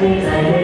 Thank you.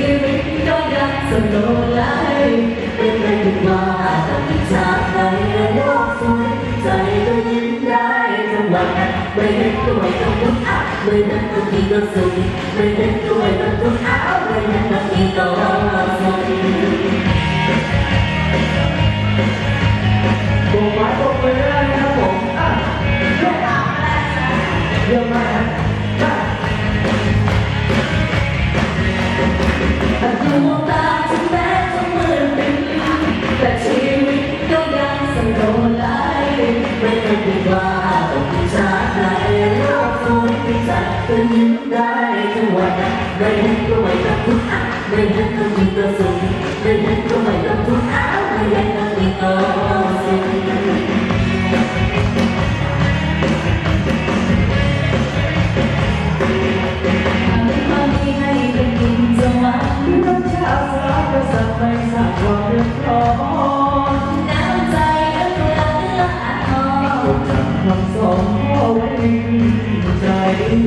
We it the way that you. act, make it the way that you act, make it the way that you act, want to the way that you act, make it the ก็ยิ้มได้ทั้งวันในหันก็ไม่ตัทุกอันในหันก็มีแต่สุข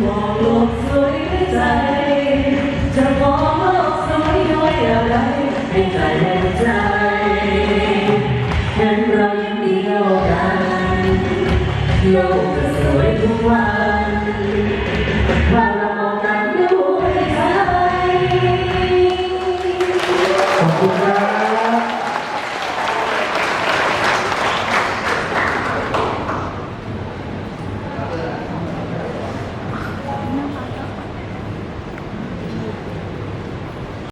บอกโลกสวดใจ จะมองโลกสวยย้อยอะไรให้ใจห่งใจเห็นเรายังเดียวกันโลกจะสวยทุกวันว่าเรางกัด้ใจขอบคุ